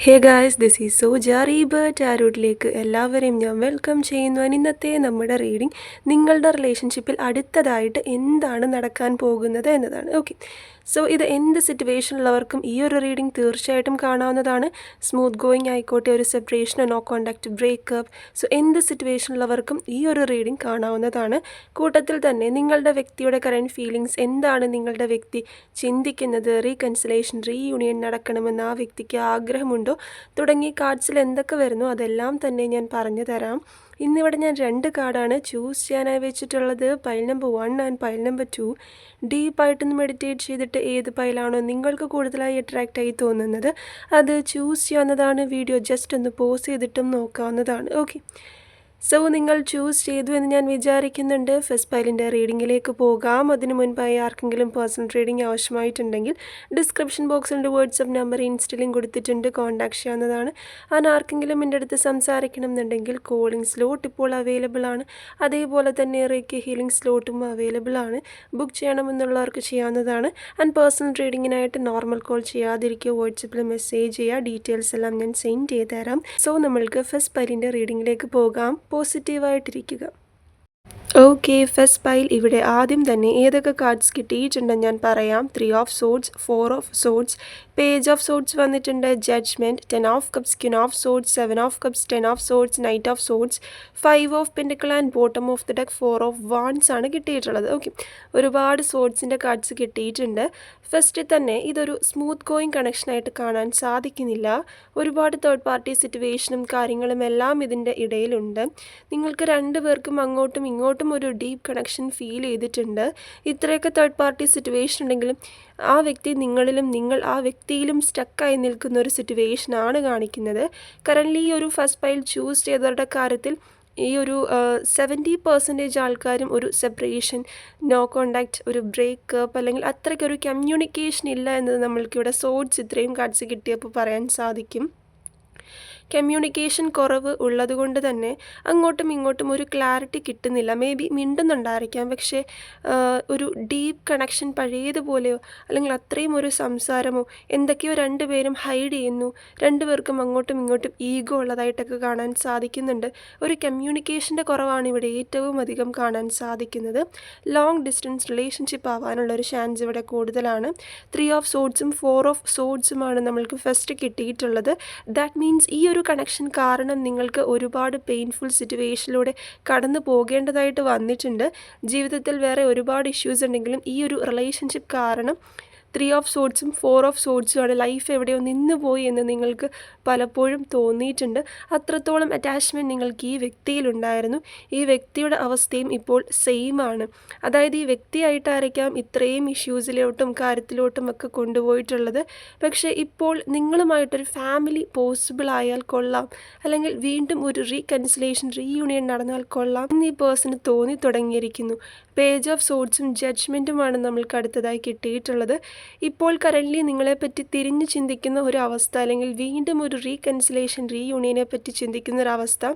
Hey guys this is so ജാറീബ് ടാരോട്ടിലേക്ക് എല്ലാവരെയും ഞാൻ വെൽക്കം ചെയ്യുന്നു. ഇന്നത്തെ നമ്മുടെ റീഡിംഗ് നിങ്ങളുടെ റിലേഷൻഷിപ്പിൽ അടുത്തതായിട്ട് എന്താണ് നടക്കാൻ പോകുന്നത് എന്നതാണ്. ഓക്കെ സോ ഇത് എന്ത് സിറ്റുവേഷനിലുള്ളവർക്കും ഈ ഒരു റീഡിംഗ് തീർച്ചയായിട്ടും കാണാവുന്നതാണ്. സ്മൂത്ത് ഗോയിങ് ആയിക്കോട്ടെ ഒരു separation no contact breakup so എന്ത് സിറ്റുവേഷനിലുള്ളവർക്കും ഈ ഒരു റീഡിംഗ് കാണാവുന്നതാണ്. കൂട്ടത്തിൽ തന്നെ നിങ്ങളുടെ വ്യക്തിയുടെ കറന്റ് ഫീലിങ്സ് എന്താണ് നിങ്ങളുടെ വ്യക്തി ചിന്തിക്കുന്നത്? റീകൺസിലേഷൻ റീയൂണിയൻ നടക്കണമെന്ന് ആ വ്യക്തിക്ക് ആഗ്രഹമുണ്ടോ. തുടങ്ങി കാർഡ്സിൽ എന്തൊക്കെ വരുന്നു അതെല്ലാം തന്നെ ഞാൻ പറഞ്ഞു തരാം. ഇന്നിവിടെ ഞാൻ രണ്ട് കാർഡാണ് ചൂസ് ചെയ്യാനായി വെച്ചിട്ടുള്ളത്. Pile number one and pile number two ഡീപ്പായിട്ടൊന്ന് meditate ചെയ്തിട്ട് ഏത് പൈലാണോ നിങ്ങൾക്ക് കൂടുതലായി അട്രാക്റ്റ് ആയി തോന്നുന്നത് അത് ചൂസ് ചെയ്യാവുന്നതാണ്. വീഡിയോ ജസ്റ്റ് ഒന്ന് പോസ് ചെയ്തിട്ടും നോക്കാവുന്നതാണ്. ഓക്കെ സോ നിങ്ങൾ ചൂസ് ചെയ്തു എന്ന് ഞാൻ വിചാരിക്കുന്നുണ്ട്. ഫസ്റ്റ് പൈലിന്റെ റീഡിങ്ങിലേക്ക് പോകാം. അതിനു മുൻപായി ആർക്കെങ്കിലും പേഴ്സണൽ റീഡിംഗ് ആവശ്യമായിട്ടുണ്ടെങ്കിൽ ഡിസ്ക്രിപ്ഷൻ ബോക്സിന്റെ വാട്സപ്പ് നമ്പർ ഇൻസ്റ്റലിലും കൊടുത്തിട്ടുണ്ട്. കോൺടാക്ട് ചെയ്യാവുന്നതാണ്. അതിന് ആർക്കെങ്കിലും എന്റെ അടുത്ത് സംസാരിക്കണം എന്നുണ്ടെങ്കിൽ കോളിംഗ് സ്ലോട്ട് ഇപ്പോൾ അവൈലബിൾ ആണ്. അതേപോലെ തന്നെ റേക്ക് ഹീലിംഗ് സ്ലോട്ടും അവൈലബിൾ ആണ്. ബുക്ക് ചെയ്യണമെന്നുള്ളവർക്ക് ചെയ്യാവുന്നതാണ്. ആൻഡ് പേഴ്സണൽ റീഡിങ്ങിനായിട്ട് നോർമൽ കോൾ ചെയ്യാതിരിക്കുക. വാട്സപ്പിൽ മെസ്സേജ് ചെയ്യുക. ഡീറ്റെയിൽസ് എല്ലാം ഞാൻ സെൻഡ് ചെയ്ത് തരാം സോ നമ്മൾക്ക് ഫസ്റ്റ് പൈലിന്റെ റീഡിങ്ങിലേക്ക് പോകാം. പോസിറ്റീവായിട്ടിരിക്കുക. ഓക്കെ ഫസ്റ്റ് പൈൽ ഇവിടെ ആദ്യം തന്നെ ഏതൊക്കെ കാർഡ്സ് കിട്ടിയിട്ടുണ്ടെന്ന് ഞാൻ പറയാം. Three of swords four of swords page of swords വന്നിട്ടുണ്ട്. Judgement ten of cups queen of swords seven of cups ten of swords knight of swords five of pentacle and bottom of the deck four of wands ആണ് കിട്ടിയിട്ടുള്ളത്. Okay ഒരുപാട് സോഡ്സിന്റെ cards കിട്ടിയിട്ടുണ്ട്. First തന്നെ ഇതൊരു smooth going കണക്ഷനായിട്ട് കാണാൻ സാധിക്കുന്നില്ല. ഒരുപാട് third party സിറ്റുവേഷനും കാര്യങ്ങളും എല്ലാം ഇതിന്റെ ഇടയിലുണ്ട്. നിങ്ങൾക്ക് രണ്ട് പേർക്കും അങ്ങോട്ടും ഇങ്ങോട്ടും ഒരു ഡീപ്പ് കണക്ഷൻ ഫീൽ ചെയ്തിട്ടുണ്ട്. ഇത്രയൊക്കെ തേർഡ് പാർട്ടി സിറ്റുവേഷൻ ഉണ്ടെങ്കിലും ആ വ്യക്തി നിങ്ങളിലും നിങ്ങൾ ആ വ്യക്തിയിലും സ്റ്റക്കായി നിൽക്കുന്ന ഒരു സിറ്റുവേഷനാണ് കാണിക്കുന്നത്. കറന്റ്ലി ഈ ഒരു ഫസ്റ്റ് ഫൈൽ ചൂസ് ചെയ്തവരുടെ കാര്യത്തിൽ ഈ ഒരു സെവന്റി പെർസെന്റേജ് ആൾക്കാരും ഒരു സെപ്പറേഷൻ നോ കോണ്ടാക്റ്റ് ഒരു ബ്രേക്കപ്പ് അല്ലെങ്കിൽ അത്രയ്ക്കൊരു കമ്മ്യൂണിക്കേഷൻ ഇല്ല എന്നത് നമ്മൾക്കിവിടെ സോഡ്സ് ഇത്രയും കാർഡ്സ് കിട്ടിയപ്പോൾ പറയാൻ സാധിക്കും. കമ്മ്യൂണിക്കേഷൻ കുറവ് ഉള്ളതുകൊണ്ട് തന്നെ അങ്ങോട്ടും ഇങ്ങോട്ടും ഒരു ക്ലാരിറ്റി കിട്ടുന്നില്ല. മേ ബി മിണ്ടുന്നുണ്ടായിരിക്കാം. പക്ഷേ ഒരു ഡീപ്പ് കണക്ഷൻ പഴയതുപോലെയോ അല്ലെങ്കിൽ അത്രയും ഒരു സംസാരമോ എന്തൊക്കെയോ രണ്ടുപേരും ഹൈഡ് ചെയ്യുന്നു. രണ്ടുപേർക്കും അങ്ങോട്ടും ഇങ്ങോട്ടും ഈഗോ ഉള്ളതായിട്ടൊക്കെ കാണാൻ സാധിക്കുന്നുണ്ട്. ഒരു കമ്മ്യൂണിക്കേഷന്റെ കുറവാണ് ഇവിടെ ഏറ്റവും അധികം കാണാൻ സാധിക്കുന്നത്. ലോങ് ഡിസ്റ്റൻസ് റിലേഷൻഷിപ്പ് ആവാനുള്ള ഒരു ചാൻസ് ഇവിടെ കൂടുതലാണ്. ത്രീ ഓഫ് സോഡ്സും ഫോർ ഓഫ് സോഡ്സുമാണ് നമ്മൾക്ക് ഫസ്റ്റ് കിട്ടിയിട്ടുള്ളത്. ദാറ്റ് മീൻസ് ഈ ഒരു കണക്ഷൻ കാരണം നിങ്ങൾക്ക് ഒരുപാട് പെയിൻഫുൾ സിറ്റുവേഷനിലൂടെ കടന്നു പോകേണ്ടതായിട്ട് വന്നിട്ടുണ്ട്. ജീവിതത്തിൽ വേറെ ഒരുപാട് ഇഷ്യൂസ് ഉണ്ടെങ്കിലും ഈ ഒരു റിലേഷൻഷിപ്പ് കാരണം ത്രീ ഓഫ് സോഡ്സും ഫോർ ഓഫ് സോഡ്സുമാണ് ലൈഫ് എവിടെയോ നിന്ന് പോയി എന്ന് നിങ്ങൾക്ക് പലപ്പോഴും തോന്നിയിട്ടുണ്ട്. അത്രത്തോളം അറ്റാച്ച്മെന്റ് നിങ്ങൾക്ക് ഈ വ്യക്തിയിലുണ്ടായിരുന്നു ഈ വ്യക്തിയുടെ അവസ്ഥയും ഇപ്പോൾ സെയിം ആണ്. അതായത് ഈ വ്യക്തിയായിട്ടായിരിക്കാം ഇത്രയും ഇഷ്യൂസിലോട്ടും കാര്യത്തിലോട്ടും ഒക്കെ കൊണ്ടുപോയിട്ടുള്ളത്. പക്ഷേ ഇപ്പോൾ നിങ്ങളുമായിട്ടൊരു ഫാമിലി പോസിബിൾ ആയാൽ കൊള്ളാം. അല്ലെങ്കിൽ വീണ്ടും ഒരു റീകൺസിലേഷൻ റീയൂണിയൻ നടന്നാൽ കൊള്ളാം. എന്ന് ഈ പേഴ്സണ് തോന്നി തുടങ്ങിയിരിക്കുന്നു. പേജ് ഓഫ് സോഡ്സും ജഡ്ജ്മെന്റുമാണ് നമ്മൾക്ക് അടുത്തതായി കിട്ടിയിട്ടുള്ളത്. ഇപ്പോൾ കറന്റ്ലി നിങ്ങളെപ്പറ്റി തിരിഞ്ഞു ചിന്തിക്കുന്ന ഒരു അവസ്ഥ അല്ലെങ്കിൽ വീണ്ടും ഒരു റീകൺസിലേഷൻ റീയൂണിയനെ പറ്റി ചിന്തിക്കുന്ന ഒരു അവസ്ഥ.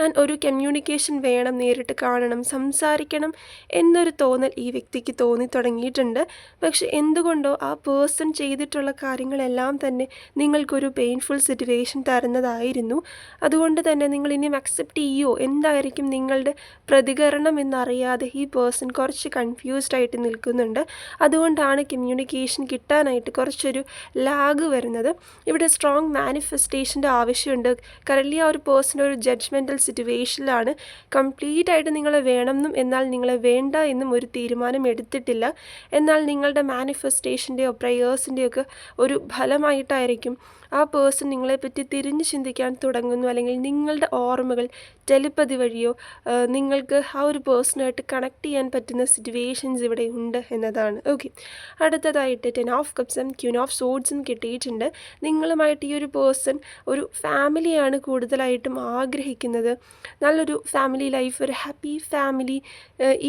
ആൻഡ് ഒരു കമ്മ്യൂണിക്കേഷൻ വേണം നേരിട്ട് കാണണം സംസാരിക്കണം എന്നൊരു തോന്നൽ ഈ വ്യക്തിക്ക് തോന്നി തുടങ്ങിയിട്ടുണ്ട്. പക്ഷെ എന്തുകൊണ്ടോ ആ പേഴ്സൺ ചെയ്തിട്ടുള്ള കാര്യങ്ങളെല്ലാം തന്നെ നിങ്ങൾക്കൊരു പെയിൻഫുൾ സിറ്റുവേഷൻ തരുന്നതായിരുന്നു. അതുകൊണ്ട് തന്നെ നിങ്ങൾ ഇനിയും അക്സെപ്റ്റ് ചെയ്യുമോ എന്തായിരിക്കും നിങ്ങളുടെ പ്രതികരണം എന്നറിയാതെ ഈ പേഴ്സൺ കുറച്ച് കൺഫ്യൂസ്ഡ് ആയിട്ട് നിൽക്കുന്നുണ്ട്. അതുകൊണ്ടാണ് കമ്മ്യൂണിക്കേഷൻ കിട്ടാനായിട്ട് കുറച്ചൊരു ലാഗ് വരുന്നത്. ഇവിടെ സ്ട്രോങ് മാനിഫെസ്റ്റേഷന്റെ ആവശ്യമുണ്ട്. കറൻലി ആ ഒരു പേഴ്സൺ ഒരു ജഡ്ജ്മെന്റൽ സിറ്റുവേഷനിലാണ് കംപ്ലീറ്റ് ആയിട്ട് നിങ്ങളെ വേണമെന്നും എന്നാൽ നിങ്ങളെ വേണ്ട എന്നും ഒരു തീരുമാനം എടുത്തിട്ടില്ല. എന്നാൽ നിങ്ങളുടെ മാനിഫെസ്റ്റേഷന്റെയോ പ്രയേഴ്സിന്റെയോ ഒക്കെ ഒരു ഫലമായിട്ടായിരിക്കും ആ പേഴ്സൺ നിങ്ങളെപ്പറ്റി തിരിഞ്ഞ് ചിന്തിക്കാൻ തുടങ്ങുന്നു. അല്ലെങ്കിൽ നിങ്ങളുടെ ഓർമ്മകൾ ടെലിപ്പതി വഴിയോ നിങ്ങൾക്ക് ആ ഒരു പേഴ്സണായിട്ട് കണക്ട് ചെയ്യാൻ പറ്റുന്ന സിറ്റുവേഷൻസ് ഇവിടെ ഉണ്ട് എന്നതാണ്. ഓക്കെ അടുത്തതായിട്ട് ടെൻ ഓഫ് കപ്സും ക്യൂൻ ഓഫ് സോഡ്സും കിട്ടിയിട്ടുണ്ട്. നിങ്ങളുമായിട്ട് ഈ ഒരു പേഴ്സൺ ഒരു ഫാമിലിയാണ് കൂടുതലായിട്ടും ആഗ്രഹിക്കുന്നത്. നല്ലൊരു ഫാമിലി ലൈഫ് ഒരു ഹാപ്പി ഫാമിലി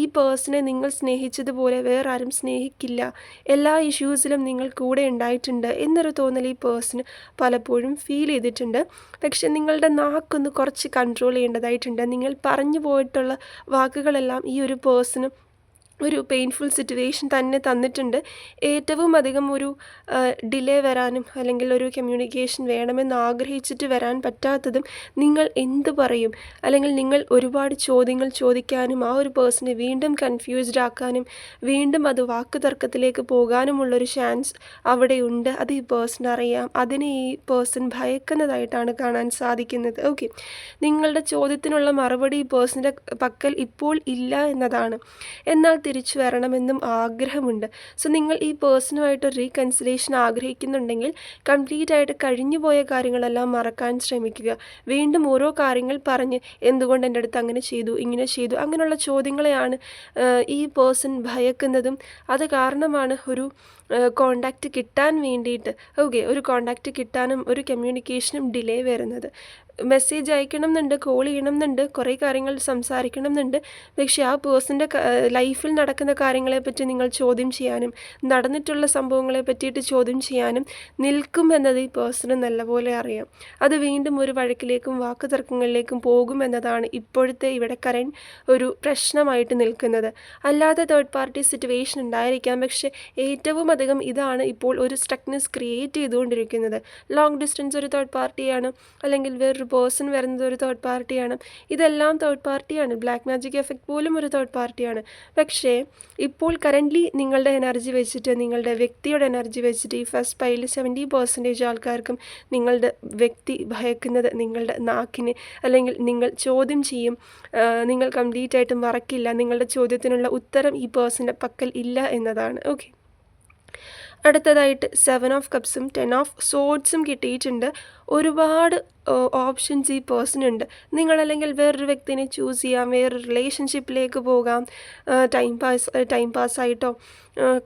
ഈ പേഴ്സണെ നിങ്ങൾ സ്നേഹിച്ചതുപോലെ വേറെ ആരും സ്നേഹിക്കില്ല. എല്ലാ ഇഷ്യൂസിലും നിങ്ങൾ കൂടെ ഉണ്ടായിട്ടുണ്ട് എന്നൊരു തോന്നൽ ഈ പേഴ്സൺ പലപ്പോഴും ഫീൽ ചെയ്തിട്ടുണ്ട്. പക്ഷെ നിങ്ങളുടെ നാക്കൊന്ന് കുറച്ച് കൺട്രോൾ ചെയ്യേണ്ടതായിട്ടുണ്ട്. നിങ്ങൾ പറഞ്ഞു പോയിട്ടുള്ള വാക്കുകളെല്ലാം ഈ ഒരു പേഴ്സണ് ഒരു പെയിൻഫുൾ സിറ്റുവേഷൻ തന്നെ തന്നിട്ടുണ്ട്. ഏറ്റവും അധികം ഒരു ഡിലേ വരാനും അല്ലെങ്കിൽ ഒരു കമ്മ്യൂണിക്കേഷൻ വേണമെന്ന് ആഗ്രഹിച്ചിട്ട് വരാൻ പറ്റാത്തതും നിങ്ങൾ എന്ത് പറയും? അല്ലെങ്കിൽ നിങ്ങൾ ഒരുപാട് ചോദ്യങ്ങൾ ചോദിക്കാനും ആ ഒരു പേഴ്സണെ വീണ്ടും കൺഫ്യൂസ്ഡ് ആക്കാനും വീണ്ടും അത് വാക്ക് തർക്കത്തിലേക്ക് പോകാനുമുള്ളൊരു ചാൻസ് അവിടെയുണ്ട്. അത് ഈ പേഴ്സൺ അറിയാം. അതിനെ ഈ പേഴ്സൺ ഭയക്കുന്നതായിട്ടാണ് കാണാൻ സാധിക്കുന്നത്. ഓക്കെ നിങ്ങളുടെ ചോദ്യത്തിനുള്ള മറുപടി ഈ പേഴ്സണിന്റെ പക്കൽ ഇപ്പോൾ ഇല്ല എന്നതാണ്. എന്നാൽ തിരിച്ചു വരണമെന്നും ആഗ്രഹമുണ്ട്. സോ നിങ്ങൾ ഈ പേഴ്സണുമായിട്ട് റീകൺസിലേഷൻ ആഗ്രഹിക്കുന്നുണ്ടെങ്കിൽ കംപ്ലീറ്റ് ആയിട്ട് കഴിഞ്ഞു പോയ കാര്യങ്ങളെല്ലാം മറക്കാൻ ശ്രമിക്കുക. വീണ്ടും ഓരോ കാര്യങ്ങൾ പറഞ്ഞ് എന്തുകൊണ്ട് എന്റെ അടുത്ത് അങ്ങനെ ചെയ്തു ഇങ്ങനെ ചെയ്തു അങ്ങനെയുള്ള ചോദ്യങ്ങളെയാണ് ഈ പേഴ്സൺ ഭയക്കുന്നതും. അത് കാരണമാണ് ഒരു കോണ്ടാക്റ്റ് കിട്ടാൻ വേണ്ടിയിട്ട് ഓക്കെ ഒരു കോണ്ടാക്റ്റ് കിട്ടാനും ഒരു കമ്മ്യൂണിക്കേഷനും ഡിലേ വരുന്നത്. മെസ്സേജ് അയക്കണം എന്നുണ്ട് കോൾ ചെയ്യണം എന്നുണ്ട് കുറേ കാര്യങ്ങൾ സംസാരിക്കണം എന്നുണ്ട് പക്ഷേ ആ പേഴ്സന്റെ ലൈഫിൽ നടക്കുന്ന കാര്യങ്ങളെപ്പറ്റി നിങ്ങൾ ചോദ്യം ചെയ്യാനും നടന്നിട്ടുള്ള സംഭവങ്ങളെ പറ്റിയിട്ട് ചോദ്യം ചെയ്യാനും നിൽക്കും എന്നത് ഈ പേഴ്സണ് നല്ലപോലെ അറിയാം. അത് വീണ്ടും ഒരു വഴക്കിലേക്കും വാക്ക് തർക്കങ്ങളിലേക്കും പോകുമെന്നതാണ് ഇപ്പോഴത്തെ ഇവിടെ കറണ്ട് ഒരു പ്രശ്നമായിട്ട് നിൽക്കുന്നത്. അല്ലാതെ തേർഡ് പാർട്ടി സിറ്റുവേഷൻ ഉണ്ടായിരിക്കാം പക്ഷേ ഏറ്റവും അധികം ഇതാണ് ഇപ്പോൾ ഒരു സ്റ്റക്നെസ് ക്രിയേറ്റ് ചെയ്തുകൊണ്ടിരിക്കുന്നത്. ലോങ് ഡിസ്റ്റൻസ് ഒരു തേർഡ് പാർട്ടിയാണ് അല്ലെങ്കിൽ വേറൊരു പേഴ്സൺ വരുന്നത് ഒരു തേർഡ് പാർട്ടിയാണ് ഇതെല്ലാം തേർഡ് പാർട്ടിയാണ് ബ്ലാക്ക് മാജിക് എഫക്റ്റ് പോലും ഒരു തേർഡ് പാർട്ടിയാണ് പക്ഷേ ഇപ്പോൾ കറന്റ്ലി നിങ്ങളുടെ എനർജി വെച്ചിട്ട് നിങ്ങളുടെ വ്യക്തിയുടെ എനർജി വെച്ചിട്ട് ഈ ഫസ്റ്റ് പൈൽ സെവന്റി പെർസെന്റേജ് ആൾക്കാർക്കും നിങ്ങളുടെ വ്യക്തി ഭയക്കുന്നത് നിങ്ങളുടെ നാക്കിന് അല്ലെങ്കിൽ നിങ്ങൾ ചോദ്യം ചെയ്യും നിങ്ങൾ കംപ്ലീറ്റ് ആയിട്ട് മറക്കില്ല നിങ്ങളുടെ ചോദ്യത്തിനുള്ള ഉത്തരം ഈ പേഴ്സന്റെ പക്കൽ ഇല്ല എന്നതാണ്. ഓക്കെ അടുത്തതായിട്ട് സെവൻ ഓഫ് കപ്സും ടെൻ ഓഫ് സോഡ്സും കിട്ടിയിട്ടുണ്ട്. ഒരുപാട് ഓപ്ഷൻസ് ഈ പേഴ്സണുണ്ട് നിങ്ങളല്ലെങ്കിൽ വേറൊരു വ്യക്തിനെ ചൂസ് ചെയ്യാം വേറൊരു റിലേഷൻഷിപ്പിലേക്ക് പോകാം ടൈം പാസ് ടൈം പാസ്സായിട്ടോ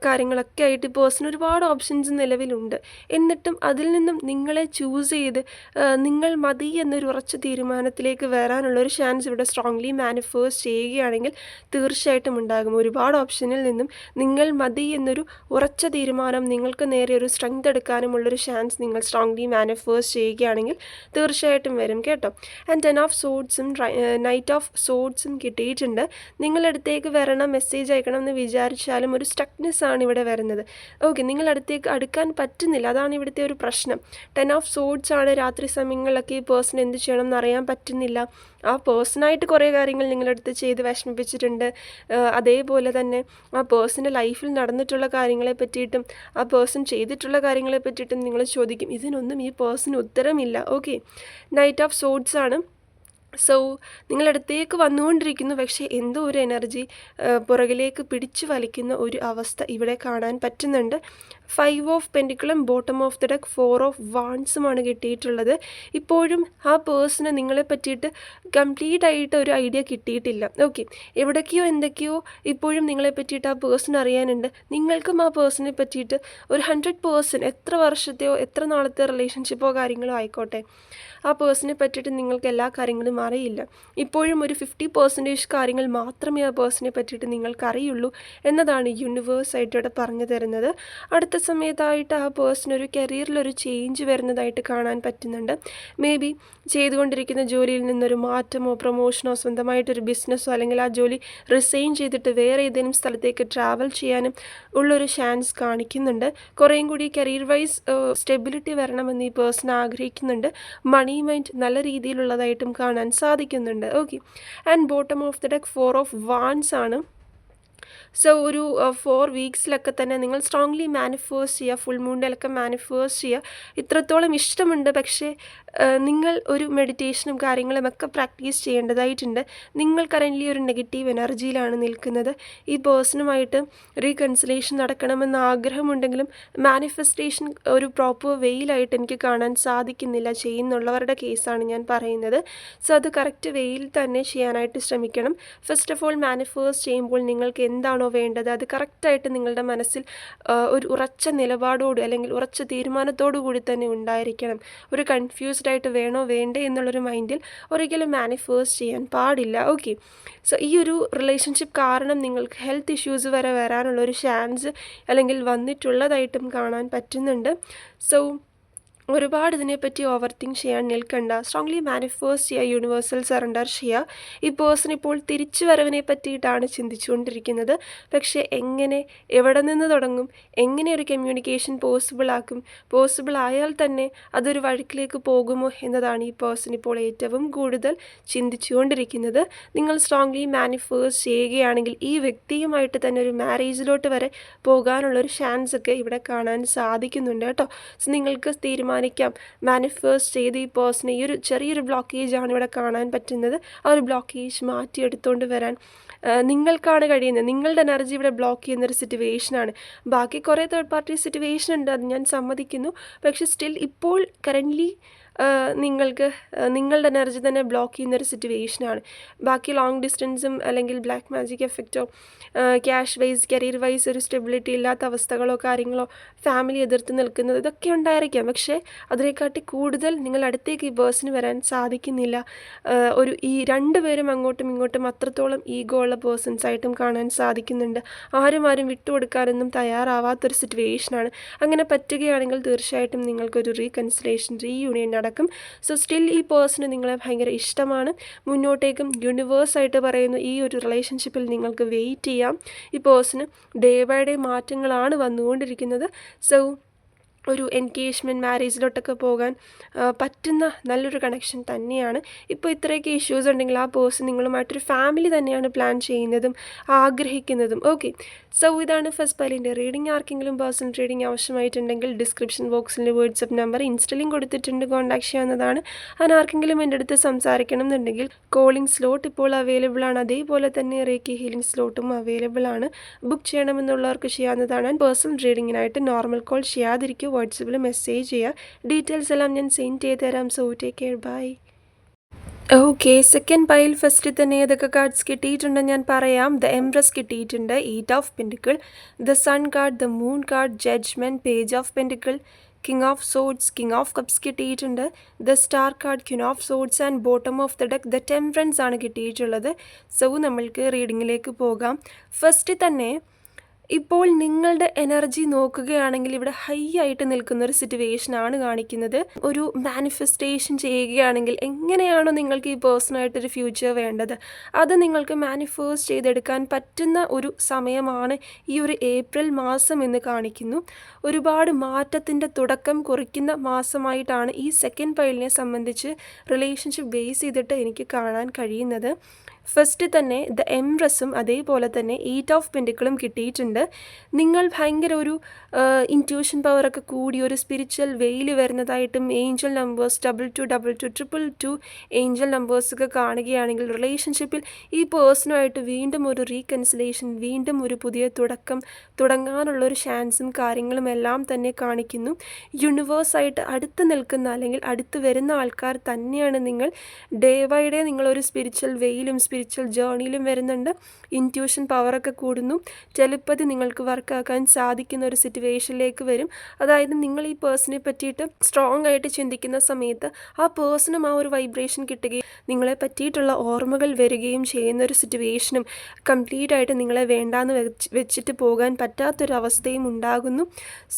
കാര്യങ്ങളൊക്കെ ആയിട്ട് പേഴ്സൺ ഒരുപാട് ഓപ്ഷൻസ് നിലവിലുണ്ട്. എന്നിട്ടും അതിൽ നിന്നും നിങ്ങളെ ചൂസ് ചെയ്ത് നിങ്ങൾ മതി എന്നൊരു ഉറച്ച തീരുമാനത്തിലേക്ക് വരാനുള്ളൊരു ചാൻസ് ഇവിടെ സ്ട്രോങ്ലി മാനിഫേസ്റ്റ് ചെയ്യുകയാണെങ്കിൽ തീർച്ചയായിട്ടും ഉണ്ടാകും. ഒരുപാട് ഓപ്ഷനിൽ നിന്നും നിങ്ങൾ മതി എന്നൊരു ഉറച്ച തീരുമാനം നിങ്ങൾക്ക് നേരെ ഒരു സ്ട്രെങ്ത് എടുക്കാനുമുള്ളൊരു ചാൻസ് നിങ്ങൾ സ്ട്രോങ്ലി മാനിഫേസ്റ്റ് ചെയ്യുകയാണെങ്കിൽ തീർച്ചയായിട്ടും വരും കേട്ടോ. ആൻഡ് ടെൻ ഓഫ് സോഡ്സും നൈറ്റ് ഓഫ് സോഡ്സും കിട്ടിയിട്ടുണ്ട്. നിങ്ങളടുത്തേക്ക് വരണം മെസ്സേജ് അയക്കണം എന്ന് വിചാരിച്ചാലും ഒരു സ്റ്റക്നെസ് ആണ് ഇവിടെ വരുന്നത്. ഓക്കെ നിങ്ങളടുത്തേക്ക് അടുക്കാൻ പറ്റുന്നില്ല. അതാണ് ഇവിടുത്തെ ഒരു പ്രശ്നം. ടെൻ ഓഫ് സോഡ്സ് ആണ് രാത്രി സമയങ്ങളിലൊക്കെ ഈ പേഴ്സൺ എന്ത് ചെയ്യണം എന്നറിയാൻ പറ്റുന്നില്ല. ആ പേഴ്സണായിട്ട് കുറേ കാര്യങ്ങൾ നിങ്ങളടുത്ത് ചെയ്ത് വിഷമിപ്പിച്ചിട്ടുണ്ട്. അതേപോലെ തന്നെ ആ പേഴ്സന്റെ ലൈഫിൽ നടന്നിട്ടുള്ള കാര്യങ്ങളെ പറ്റിയിട്ടും ആ പേഴ്സൺ ചെയ്തിട്ടുള്ള കാര്യങ്ങളെ പറ്റിയിട്ടും നിങ്ങൾ ചോദിക്കും ഇതിനൊന്നും ഈ പേഴ്സൺ ഉത്തരമില്ല. ഓക്കെ. നൈറ്റ് ഓഫ് സോഡ്സ് ആണ്. സോ നിങ്ങളടുത്തേക്ക് വന്നുകൊണ്ടിരിക്കുന്നു. പക്ഷേ എന്തോ ഒരു എനർജി പുറകിലേക്ക് പിടിച്ചു വലിക്കുന്ന ഒരു അവസ്ഥ ഇവിടെ കാണാൻ പറ്റുന്നുണ്ട്. Five of പെൻഡിക്കിളും bottom of the deck four of വാൺസുമാണ് കിട്ടിയിട്ടുള്ളത്. ഇപ്പോഴും ആ പേഴ്സണ് നിങ്ങളെ പറ്റിയിട്ട് കംപ്ലീറ്റ് ആയിട്ട് ഒരു ഐഡിയ കിട്ടിയിട്ടില്ല. ഓക്കെ എവിടേക്കോ എന്തൊക്കെയോ ഇപ്പോഴും നിങ്ങളെ പറ്റിയിട്ട് ആ പേഴ്സൺ അറിയാനുണ്ട്. നിങ്ങൾക്കും ആ പേഴ്സണെ പറ്റിയിട്ട് ഒരു ഹൺഡ്രഡ് പേഴ്സൺ എത്ര വർഷത്തെയോ എത്ര നാളത്തെ റിലേഷൻഷിപ്പോ കാര്യങ്ങളോ ആയിക്കോട്ടെ. ആ പേഴ്സണെ പറ്റിയിട്ട് നിങ്ങൾക്ക് എല്ലാ കാര്യങ്ങളും അറിയില്ല. ഇപ്പോഴും ഒരു ഫിഫ്റ്റി പെർസെന്റേജ് കാര്യങ്ങൾ മാത്രമേ ആ പേഴ്സണെ പറ്റിയിട്ട് നിങ്ങൾക്ക് അറിയുള്ളൂ എന്നതാണ് യൂണിവേഴ്സ് ആയിട്ട് ഇവിടെ പറഞ്ഞു തരുന്നത്. അടുത്ത സമയത്തായിട്ട് ആ പേഴ്സൺ ഒരു കരിയറിലൊരു ചേഞ്ച് വരുന്നതായിട്ട് കാണാൻ പറ്റുന്നുണ്ട്. മേ ബി ചെയ്തുകൊണ്ടിരിക്കുന്ന ജോലിയിൽ നിന്നൊരു മാറ്റമോ പ്രൊമോഷനോ സ്വന്തമായിട്ടൊരു ബിസിനസ്സോ അല്ലെങ്കിൽ ആ ജോലി റിസൈൻ ചെയ്തിട്ട് വേറെ ഏതെങ്കിലും സ്ഥലത്തേക്ക് ട്രാവൽ ചെയ്യാനും ഉള്ളൊരു ചാൻസ് കാണിക്കുന്നുണ്ട്. കുറേയും കൂടി കരിയർ വൈസ് സ്റ്റെബിലിറ്റി വരണമെന്ന് ഈ പേഴ്സൺ ആഗ്രഹിക്കുന്നുണ്ട്. മണി മൈൻഡ് നല്ല രീതിയിലുള്ളതായിട്ടും കാണാൻ സാധിക്കുന്നുണ്ട്. Okay and bottom of the deck four of wands ആണ്. സോ ഒരു ഫോർ വീക്സിലൊക്കെ തന്നെ നിങ്ങൾ സ്ട്രോങ്ലി മാനിഫേഴ്സ് ചെയ്യുക ഫുൾ മൂണിലൊക്കെ മാനിഫേഴ്സ് ചെയ്യുക. ഇത്രത്തോളം ഇഷ്ടമുണ്ട്. പക്ഷേ നിങ്ങൾ ഒരു മെഡിറ്റേഷനും കാര്യങ്ങളും ഒക്കെ പ്രാക്ടീസ് ചെയ്യേണ്ടതായിട്ടുണ്ട്. നിങ്ങൾ കറന്റ്ലി ഒരു നെഗറ്റീവ് എനർജിയിലാണ് നിൽക്കുന്നത്. ഈ പേഴ്സണുമായിട്ട് റീകൺസിലേഷൻ നടക്കണമെന്ന് ആഗ്രഹമുണ്ടെങ്കിലും മാനിഫെസ്റ്റേഷൻ ഒരു പ്രോപ്പർ വെയിലായിട്ട് എനിക്ക് കാണാൻ സാധിക്കുന്നില്ല. ചെയ്യുന്നുള്ളവരുടെ കേസാണ് ഞാൻ പറയുന്നത്. സോ അത് കറക്റ്റ് വേയിൽ തന്നെ ചെയ്യാനായിട്ട് ശ്രമിക്കണം. ഫസ്റ്റ് ഓഫ് ഓൾ മാനിഫേഴ്സ് ചെയ്യുമ്പോൾ നിങ്ങൾക്ക് എന്താണോ വേണ്ടത്? അത് കറക്റ്റായിട്ട് നിങ്ങളുടെ മനസ്സിൽ ഒരു ഉറച്ച നിലപാടോട് അല്ലെങ്കിൽ ഉറച്ച തീരുമാനത്തോടു കൂടി തന്നെ ഉണ്ടായിരിക്കണം. ഒരു കൺഫ്യൂസ്ഡ് ആയിട്ട് വേണോ വേണ്ടേ എന്നുള്ളൊരു മൈൻഡിൽ ഒരിക്കലും മാനിഫേസ്റ്റ് ചെയ്യാൻ പാടില്ല. ഓക്കെ. സോ ഈ ഒരു റിലേഷൻഷിപ്പ് കാരണം നിങ്ങൾക്ക് ഹെൽത്ത് ഇഷ്യൂസ് വരെ വരാനുള്ളൊരു ചാൻസ് അല്ലെങ്കിൽ വന്നിട്ടുള്ളതായിട്ടും കാണാൻ പറ്റുന്നുണ്ട്. സോ ഒരുപാട് ഇതിനെപ്പറ്റി ഓവർ തിങ്ക് ചെയ്യാൻ നിൽക്കണ്ട. സ്ട്രോങ്ലി മാനിഫേസ്റ്റ് ചെയ്യുക യൂണിവേഴ്സൽ സറണ്ടർ ചെയ്യുക. ഈ പേഴ്സൺ ഇപ്പോൾ തിരിച്ചു വരവിനെ പറ്റിയിട്ടാണ് ചിന്തിച്ചുകൊണ്ടിരിക്കുന്നത്. പക്ഷേ എങ്ങനെ എവിടെ നിന്ന് തുടങ്ങും? എങ്ങനെ ഒരു കമ്മ്യൂണിക്കേഷൻ പോസിബിൾ ആക്കും? പോസിബിൾ ആയാൽ തന്നെ അതൊരു വഴിക്കിലേക്ക് പോകുമോ എന്നതാണ് ഈ പേഴ്സൺ ഇപ്പോൾ ഏറ്റവും കൂടുതൽ ചിന്തിച്ചുകൊണ്ടിരിക്കുന്നത്. നിങ്ങൾ സ്ട്രോങ്ലി മാനിഫേസ്റ്റ് ചെയ്യുകയാണെങ്കിൽ ഈ വ്യക്തിയുമായിട്ട് തന്നെ ഒരു മാരേജിലോട്ട് വരെ പോകാനുള്ളൊരു ചാൻസ് ഒക്കെ ഇവിടെ കാണാൻ സാധിക്കുന്നുണ്ട് കേട്ടോ. നിങ്ങൾക്ക് തീരുമാനം തീരുമാനിക്കാം. മാനിഫേസ്റ്റ് ചെയ്ത് ഈ പേഴ്സണെ ഈ ഒരു ചെറിയൊരു ബ്ലോക്കേജ് ആണ് ഇവിടെ കാണാൻ പറ്റുന്നത്. ആ ഒരു ബ്ലോക്കേജ് മാറ്റി എടുത്തുകൊണ്ട് വരാൻ നിങ്ങൾക്കാണ് കഴിയുന്നത്. നിങ്ങളുടെ എനർജി ഇവിടെ ബ്ലോക്ക് ചെയ്യുന്നൊരു സിറ്റുവേഷനാണ് ബാക്കി കുറേ തേർഡ് പാർട്ടി സിറ്റുവേഷൻ ഉണ്ട് അത് ഞാൻ സമ്മതിക്കുന്നു. പക്ഷേ സ്റ്റിൽ ഇപ്പോൾ കറന്റ്ലി നിങ്ങൾക്ക് നിങ്ങളുടെ എനർജി തന്നെ ബ്ലോക്ക് ചെയ്യുന്നൊരു സിറ്റുവേഷനാണ് ബാക്കി ലോങ് ഡിസ്റ്റൻസും അല്ലെങ്കിൽ ബ്ലാക്ക് മാജിക് എഫക്റ്റോ ക്യാഷ് വൈസ് കരിയർ വൈസ് ഒരു സ്റ്റെബിലിറ്റി ഇല്ലാത്ത അവസ്ഥകളോ കാര്യങ്ങളോ ഫാമിലി എതിർത്ത് നിൽക്കുന്നത് ഇതൊക്കെ ഉണ്ടായിരിക്കാം. പക്ഷേ അതിനെക്കാട്ടി കൂടുതൽ നിങ്ങൾ അടുത്തേക്ക് ഈ പേഴ്സണ് വരാൻ സാധിക്കുന്നില്ല. ഒരു ഈ രണ്ട് പേരും അങ്ങോട്ടും ഇങ്ങോട്ടും അത്രത്തോളം ഈഗോ ഉള്ള പേഴ്സൺസ് ആയിട്ടും കാണാൻ സാധിക്കുന്നുണ്ട്. ആരും ആരും വിട്ടുകൊടുക്കാനൊന്നും തയ്യാറാവാത്തൊരു സിറ്റുവേഷനാണ് അങ്ങനെ പറ്റുകയാണെങ്കിൽ തീർച്ചയായിട്ടും നിങ്ങൾക്കൊരു റീകൺസിലേഷൻ റീയൂണിയൻ നടക്കും. സോ സ്റ്റിൽ ഈ പേഴ്സണ് നിങ്ങളെ ഭയങ്കര ഇഷ്ടമാണ്. മുന്നോട്ടേക്കും യൂണിവേഴ്സായിട്ട് പറയുന്നു ഈ ഒരു റിലേഷൻഷിപ്പിൽ നിങ്ങൾക്ക് വെയിറ്റ് ചെയ്യാം. ഈ പേഴ്സണ് ഡേ ബൈ ഡേ മാറ്റങ്ങളാണ് വന്നുകൊണ്ടിരിക്കുന്നത്. സോ ഒരു എൻഗേജ്മെന്റ് മാരേജിലോട്ടൊക്കെ പോകാൻ പറ്റുന്ന നല്ലൊരു കണക്ഷൻ തന്നെയാണ്. ഇപ്പോൾ ഇത്രയൊക്കെ ഇഷ്യൂസ് ഉണ്ടെങ്കിൽ ആ പേഴ്സൺ നിങ്ങളുമായിട്ടൊരു ഫാമിലി തന്നെയാണ് പ്ലാൻ ചെയ്യുന്നതും ആഗ്രഹിക്കുന്നതും. ഓക്കെ സോ ഇതാണ് ഫസ്റ്റ് പൈലിന്റെ റീഡിംഗ് ആർക്കെങ്കിലും പേഴ്സണൽ റീഡിംഗ് ആവശ്യമായിട്ടുണ്ടെങ്കിൽ ഡിസ്ക്രിപ്ഷൻ ബോക്സിൽ വാട്സപ്പ് നമ്പർ ഇൻസ്റ്റലിംഗ് കൊടുത്തിട്ടുണ്ട് കോൺടാക്ട് ചെയ്യാവുന്നതാണ്. അതിന് ആർക്കെങ്കിലും എന്റെ അടുത്ത് സംസാരിക്കണം എന്നുണ്ടെങ്കിൽ കോളിംഗ് സ്ലോട്ട് ഇപ്പോൾ അവൈലബിൾ ആണ്. അതേപോലെ തന്നെ റേക്കി ഹീലിംഗ് സ്ലോട്ടും അവൈലബിൾ ആണ്. ബുക്ക് ചെയ്യണമെന്നുള്ളവർക്ക് ചെയ്യാവുന്നതാണ്. പേഴ്സണൽ റീഡിങ്ങിനായിട്ട് നോർമൽ കോൾ ചെയ്യാതിരിക്കുക. വാട്സപ്പിൽ മെസ്സേജ് ചെയ്യുക ഡീറ്റെയിൽസ് എല്ലാം ഞാൻ സെൻഡ് ചെയ്ത് തരാം so take care bye okay second pile first തന്നെ ഏതൊക്കെ കാർഡ്സ് കിട്ടിയിട്ടുണ്ടെന്ന് ഞാൻ പറയാം. ദ എംപ്രസ് കിട്ടിയിട്ടുണ്ട് eight of pentacle the sun card the moon card judgement page of pentacle king of swords king of cups കിട്ടിയിട്ടുണ്ട്. The star card queen of swords and bottom of the deck the temperance ആണ് കിട്ടിയിട്ടുള്ളത്. So നമ്മൾക്ക് റീഡിങ്ങിലേക്ക് പോകാം. First തന്നെ ഇപ്പോൾ നിങ്ങളുടെ energy നോക്കുകയാണെങ്കിൽ ഇവിടെ ഹൈ ആയിട്ട് നിൽക്കുന്ന ഒരു സിറ്റുവേഷൻ ആണ് കാണിക്കുന്നത്. ഒരു മാനിഫെസ്റ്റേഷൻ ചെയ്യുകയാണെങ്കിൽ എങ്ങനെയാണോ നിങ്ങൾക്ക് ഈ പേഴ്സണായിട്ടൊരു ഫ്യൂച്ചർ വേണ്ടത്? അത് നിങ്ങൾക്ക് മാനിഫേസ്റ്റ് ചെയ്തെടുക്കാൻ പറ്റുന്ന ഒരു സമയമാണ് ഈ ഒരു ഏപ്രിൽ മാസം എന്ന് കാണിക്കുന്നു. ഒരുപാട് മാറ്റത്തിന്റെ തുടക്കം കുറിക്കുന്ന മാസമായിട്ടാണ് ഈ സെക്കൻഡ് പൈലിനെ സംബന്ധിച്ച് റിലേഷൻഷിപ്പ് ബേസ് ചെയ്തിട്ട് എനിക്ക് കാണാൻ കഴിയുന്നത്. ഫസ്റ്റ് തന്നെ ദ എംറസും അതേപോലെ തന്നെ എയ്റ്റ് ഓഫ് പെൻഡിക്കിളും കിട്ടിയിട്ടുണ്ട്. നിങ്ങൾ ഭയങ്കര ഒരു ഇന്റ്യൂഷൻ പവറൊക്കെ കൂടി ഒരു സ്പിരിച്വൽ വെയിൽ വരുന്നതായിട്ടും angel numbers double two double two triple two angel നമ്പേഴ്സൊക്കെ കാണുകയാണെങ്കിൽ റിലേഷൻഷിപ്പിൽ ഈ പേഴ്സണുമായിട്ട് വീണ്ടും ഒരു റീകൺസിലേഷൻ വീണ്ടും ഒരു പുതിയ തുടക്കം തുടങ്ങാനുള്ള ഒരു ചാൻസും കാര്യങ്ങളും എല്ലാം തന്നെ കാണിക്കുന്നു. യൂണിവേഴ്സായിട്ട് അടുത്ത് നിൽക്കുന്ന അല്ലെങ്കിൽ അടുത്ത് വരുന്ന ആൾക്കാർ തന്നെയാണ് നിങ്ങൾ. ഡേ ബൈ ഡേ നിങ്ങളൊരു സ്പിരിച്വൽ വേയിലും സ്പിരിച്വൽ ജേർണിയിലും വരുന്നുണ്ട്. ഇന്റ്യൂഷൻ പവറൊക്കെ കൂടുന്നു. ടെലിപ്പതി നിങ്ങൾക്ക് വർക്കാക്കാൻ സാധിക്കുന്ന ഒരു സിറ്റുവേഷനിലേക്ക് വരും. അതായത് നിങ്ങൾ ഈ പേഴ്സണെ പറ്റിയിട്ട് സ്ട്രോങ് ആയിട്ട് ചിന്തിക്കുന്ന സമയത്ത് ആ പേഴ്സണും ആ ഒരു വൈബ്രേഷൻ കിട്ടുകയും നിങ്ങളെ പറ്റിയിട്ടുള്ള ഓർമ്മകൾ വരികയും ചെയ്യുന്ന ഒരു സിറ്റുവേഷനും കംപ്ലീറ്റ് ആയിട്ട് നിങ്ങളെ വേണ്ടാന്ന് വെച്ച് വെച്ചിട്ട് പോകാൻ പറ്റാത്തൊരവസ്ഥയും ഉണ്ടാകുന്നു.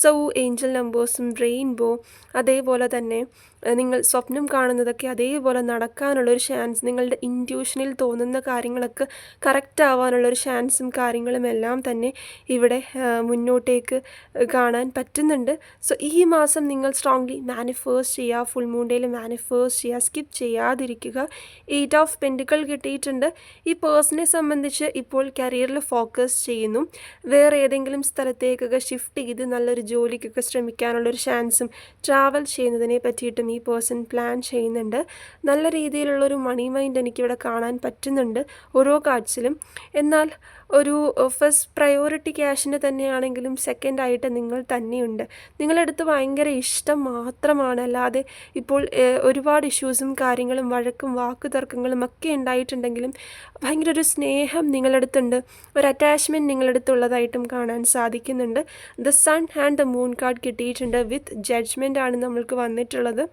സോ ഏഞ്ചൽ നമ്പേഴ്സും റെയിൻബോ അതേപോലെ തന്നെ നിങ്ങൾ സ്വപ്നം കാണുന്നതൊക്കെ അതേപോലെ നടക്കാനുള്ളൊരു ചാൻസ് നിങ്ങളുടെ ഇന്റ്യൂഷനിൽ തോന്നുന്ന കാര്യങ്ങളൊക്കെ കറക്റ്റ് ആവാനുള്ളൊരു ചാൻസും കാര്യങ്ങളും എല്ലാം തന്നെ ഇവിടെ മുന്നോട്ടേക്ക് കാണാൻ പറ്റുന്നുണ്ട്. സോ ഈ മാസം നിങ്ങൾ സ്ട്രോങ്ലി മാനിഫേഴ്സ് ചെയ്യുക ഫുൾ മൂൺ മാനിഫേഴ്സ് ചെയ്യുക സ്കിപ്പ് ചെയ്യാതിരിക്കുക. എയ്റ്റ് ഓഫ് പെന്റുകൾ കിട്ടിയിട്ടുണ്ട്. ഈ പേഴ്സണെ സംബന്ധിച്ച് ഇപ്പോൾ കരിയറിൽ ഫോക്കസ് ചെയ്യുന്നു. വേറെ ഏതെങ്കിലും സ്ഥലത്തേക്കൊക്കെ ഷിഫ്റ്റ് ചെയ്ത് നല്ലൊരു ജോലിക്കൊക്കെ ശ്രമിക്കാനുള്ളൊരു ചാൻസും ട്രാവൽ ചെയ്യുന്നതിനെ പറ്റിയിട്ടും ഈ പേഴ്സൺ പ്ലാൻ ചെയ്യുന്നുണ്ട്. നല്ല രീതിയിലുള്ളൊരു മണി മൈൻഡ് എനിക്കിവിടെ കാണാൻ പറ്റുന്നുണ്ട് ഓരോ കാർഡ്സിലും എന്നാൽ ഒരു ഫസ്റ്റ് പ്രയോറിറ്റി ക്യാഷിന് തന്നെയാണെങ്കിലും സെക്കൻഡ് ആയിട്ട് നിങ്ങൾ തന്നെയുണ്ട്. നിങ്ങളടുത്ത് ഭയങ്കര ഇഷ്ടം മാത്രമാണ്. അല്ലാതെ ഇപ്പോൾ ഒരുപാട് ഇഷ്യൂസും കാര്യങ്ങളും വഴക്കും വാക്കുതർക്കങ്ങളും ഒക്കെ ഉണ്ടായിട്ടുണ്ടെങ്കിലും ഭയങ്കര ഒരു സ്നേഹം നിങ്ങളടുത്തുണ്ട്. ഒരു അറ്റാച്ച്മെന്റ് നിങ്ങളടുത്തുള്ളതായിട്ടും കാണാൻ സാധിക്കുന്നുണ്ട്. The sun and the moon card കിട്ടിയിട്ടുണ്ട്. വിത്ത് ജഡ്ജ്മെന്റ് ആണ് നമ്മൾക്ക് വന്നിട്ടുള്ളത്.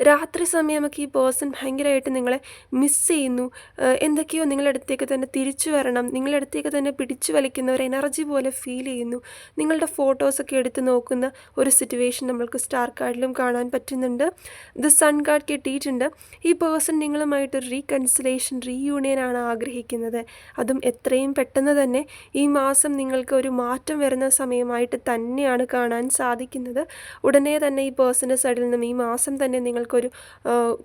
രാത്രി സമയമൊക്കെ ഈ പേഴ്സൺ ഭയങ്കരമായിട്ട് നിങ്ങളെ മിസ് ചെയ്യുന്നു. എന്തൊക്കെയോ നിങ്ങളുടെ അടുത്തേക്ക് തന്നെ തിരിച്ചു വരണം. നിങ്ങളുടെ അടുത്തേക്ക് തന്നെ പിടിച്ചു വലിക്കുന്ന ഒരു എനർജി പോലെ ഫീൽ ചെയ്യുന്നു. നിങ്ങളുടെ ഫോട്ടോസൊക്കെ എടുത്ത് നോക്കുന്ന ഒരു സിറ്റുവേഷൻ നമ്മൾക്ക് സ്റ്റാർ കാർഡിലും കാണാൻ പറ്റുന്നുണ്ട്. ദ സൺ കാർഡ് കിട്ടിയിട്ടുണ്ട്. ഈ പേഴ്സൺ നിങ്ങളുമായിട്ടൊരു റീകൺസിലേഷൻ റീയൂണിയൻ ആണ് ആഗ്രഹിക്കുന്നത്. അതും എത്രയും പെട്ടെന്ന് തന്നെ ഈ മാസം നിങ്ങൾക്ക് ഒരു മാറ്റം വരുന്ന സമയമായിട്ട് തന്നെയാണ് കാണാൻ സാധിക്കുന്നത്. ഉടനെ തന്നെ ഈ പേഴ്സന്റെ സൈഡിൽ നിന്നും ഈ മാസം തന്നെ നിങ്ങൾക്കൊരു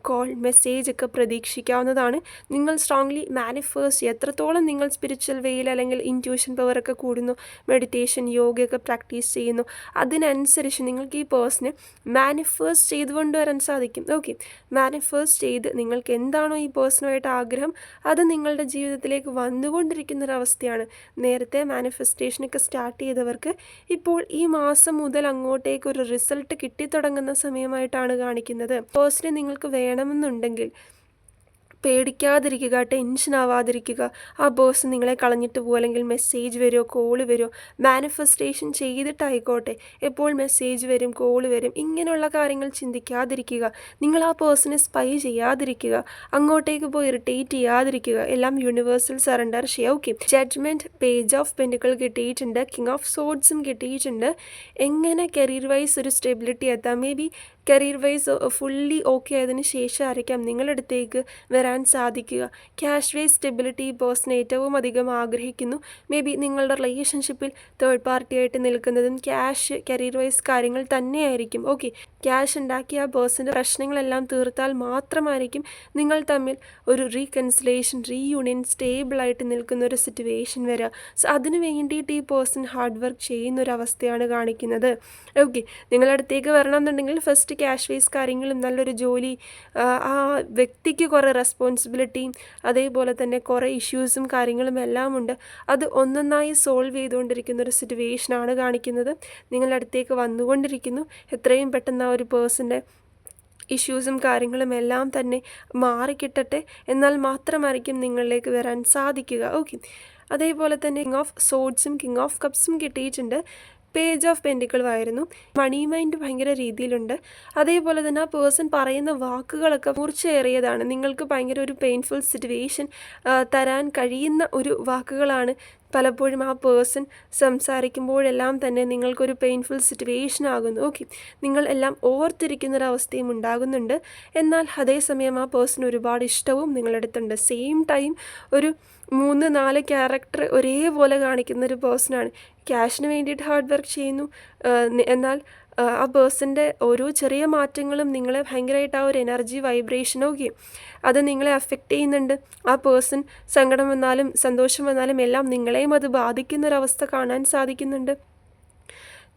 കോൾ മെസ്സേജ് ഒക്കെ പ്രതീക്ഷിക്കാവുന്നതാണ്. നിങ്ങൾ സ്ട്രോങ്ലി മാനിഫേഴ്സ് എത്രത്തോളം നിങ്ങൾ സ്പിരിച്വൽ വേയിൽ അല്ലെങ്കിൽ ഇന്റ്യൂഷൻ പവറൊക്കെ കൂടുന്നു മെഡിറ്റേഷൻ യോഗയൊക്കെ പ്രാക്ടീസ് ചെയ്യുന്നു അതിനനുസരിച്ച് നിങ്ങൾക്ക് ഈ പേഴ്സണെ മാനിഫേഴ്സ് ചെയ്തു കൊണ്ടുവരാൻ സാധിക്കും. ഓക്കെ മാനിഫേഴ്സ് ചെയ്ത് നിങ്ങൾക്ക് എന്താണോ ഈ പേഴ്സണുമായിട്ട് ആഗ്രഹം അത് നിങ്ങളുടെ ജീവിതത്തിലേക്ക് വന്നുകൊണ്ടിരിക്കുന്ന ഒരവസ്ഥയാണ് നേരത്തെ മാനിഫെസ്റ്റേഷനൊക്കെ സ്റ്റാർട്ട് ചെയ്തവർക്ക് ഇപ്പോൾ ഈ മാസം മുതൽ അങ്ങോട്ടേക്ക് ഒരു റിസൾട്ട് കിട്ടിത്തുടങ്ങുന്ന സമയമായിട്ടാണ് കാണിക്കുന്നത്. പേഴ്സണെ നിങ്ങൾക്ക് വേണമെന്നുണ്ടെങ്കിൽ പേടിക്കാതിരിക്കുക ടെൻഷൻ ആവാതിരിക്കുക. ആ ബോസ് നിങ്ങളെ കളഞ്ഞിട്ട് പോകും അല്ലെങ്കിൽ മെസ്സേജ് വരുമോ കോൾ വരുമോ മാനിഫെസ്റ്റേഷൻ ചെയ്തിട്ടായിക്കോട്ടെ. എപ്പോൾ മെസ്സേജ് വരും കോൾ വരും ഇങ്ങനെയുള്ള കാര്യങ്ങൾ ചിന്തിക്കാതിരിക്കുക. നിങ്ങൾ ആ പേഴ്സണെ സ്പൈ ചെയ്യാതിരിക്കുക. അങ്ങോട്ടേക്ക് പോയി ഇറിറ്റേറ്റ് ചെയ്യാതിരിക്കുക. എല്ലാം യൂണിവേഴ്സൽ സറണ്ടർ ചെയ്യുക ഓക്കെ ജഡ്ജ്മെന്റ് പേജ് ഓഫ് പെന്റുകൾ കിട്ടിയിട്ടുണ്ട്. കിങ് ഓഫ് സോഡ്സും കിട്ടിയിട്ടുണ്ട്. എങ്ങനെ കരിയർ വൈസ് ഒരു സ്റ്റെബിലിറ്റി എത്താം? Maybe career wise fully okay ആയതിനു ശേഷം ആയിരിക്കാം നിങ്ങളുടെ അടുത്തേക്ക് വരാൻ സാധിക്കുക? ക്യാഷ് വൈസ് സ്റ്റെബിലിറ്റി പേഴ്സൺ ഏറ്റവും അധികം ആഗ്രഹിക്കുന്നു. മേ ബി നിങ്ങളുടെ റിലേഷൻഷിപ്പിൽ തേർഡ് പാർട്ടിയായിട്ട് നിൽക്കുന്നതും ക്യാഷ് കരിയർ വൈസ് കാര്യങ്ങൾ തന്നെയായിരിക്കും. ഓക്കെ ക്യാഷ് ഉണ്ടാക്കിയ ആ പേഴ്സന്റെ പ്രശ്നങ്ങളെല്ലാം തീർത്താൽ മാത്രമായിരിക്കും നിങ്ങൾ തമ്മിൽ ഒരു റീകൺസിലേഷൻ റീയൂണിയൻ സ്റ്റേബിളായിട്ട് നിൽക്കുന്ന ഒരു സിറ്റുവേഷൻ വരിക സോ അതിനു വേണ്ടിയിട്ട് ഈ പേഴ്സൺ ഹാർഡ് വർക്ക് ചെയ്യുന്ന ഒരു അവസ്ഥയാണ് കാണിക്കുന്നത്. ഓക്കെ നിങ്ങളടുത്തേക്ക് വരണമെന്നുണ്ടെങ്കിൽ ഫസ്റ്റ് ക്യാഷ് വേസ് കാര്യങ്ങളും നല്ലൊരു ജോലി ആ വ്യക്തിക്ക് കുറേ റെസ്പോൺസിബിലിറ്റിയും അതേപോലെ തന്നെ കുറേ ഇഷ്യൂസും കാര്യങ്ങളും എല്ലാം ഉണ്ട്. അത് ഒന്നൊന്നായി സോൾവ് ചെയ്തുകൊണ്ടിരിക്കുന്ന ഒരു സിറ്റുവേഷനാണ് കാണിക്കുന്നത്. നിങ്ങളുടെ അടുത്തേക്ക് വന്നുകൊണ്ടിരിക്കുന്നു. എത്രയും പെട്ടെന്ന് ആ ഒരു പേഴ്സന്റെ ഇഷ്യൂസും കാര്യങ്ങളും എല്ലാം തന്നെ മാറിക്കിട്ടട്ടെ. എന്നാൽ മാത്രമായിരിക്കും നിങ്ങളിലേക്ക് വരാൻ സാധിക്കുക. ഓക്കെ അതേപോലെ തന്നെ കിങ് ഓഫ് സോഡ്സും കിങ് ഓഫ് കപ്സും കിട്ടിയിട്ടുണ്ട്. പേജ് ഓഫ് പെൻഡിക്കിളുമായിരുന്നു മണി മൈൻഡ് ഭയങ്കര രീതിയിലുണ്ട്. അതേപോലെ തന്നെ ആ പേഴ്സൺ പറയുന്ന വാക്കുകളൊക്കെ മൂർച്ചയേറിയതാണ് നിങ്ങൾക്ക് ഭയങ്കര ഒരു പെയിൻഫുൾ സിറ്റുവേഷൻ തരാൻ കഴിയുന്ന ഒരു വാക്കുകളാണ് പലപ്പോഴും ആ പേഴ്സൺ സംസാരിക്കുമ്പോഴെല്ലാം തന്നെ നിങ്ങൾക്കൊരു പെയിൻഫുൾ സിറ്റുവേഷൻ ആകുന്നു. ഓക്കെ നിങ്ങൾ എല്ലാം ഓർത്തിരിക്കുന്നൊരവസ്ഥയും ഉണ്ടാകുന്നുണ്ട്. എന്നാൽ അതേസമയം ആ പേഴ്സൺ ഒരുപാട് ഇഷ്ടവും നിങ്ങളടുത്തുണ്ട് സെയിം ടൈം ഒരു മൂന്ന് നാല് ക്യാരക്ടർ ഒരേപോലെ കാണിക്കുന്ന ഒരു പേഴ്സണാണ് ക്യാഷിന് വേണ്ടിയിട്ട് ഹാർഡ് വർക്ക് ചെയ്യുന്നു. എന്നാൽ ആ പേഴ്സന്റെ ഓരോ ചെറിയ മാറ്റങ്ങളും നിങ്ങളെ ഭയങ്കരമായിട്ട് ആ ഒരു എനർജി വൈബ്രേഷനൊക്കെ അത് നിങ്ങളെ അഫക്റ്റ് ചെയ്യുന്നുണ്ട്. ആ പേഴ്സൺ സങ്കടം വന്നാലും സന്തോഷം വന്നാലും എല്ലാം നിങ്ങളെയും അത് ബാധിക്കുന്നൊരവസ്ഥ കാണാൻ സാധിക്കുന്നുണ്ട്.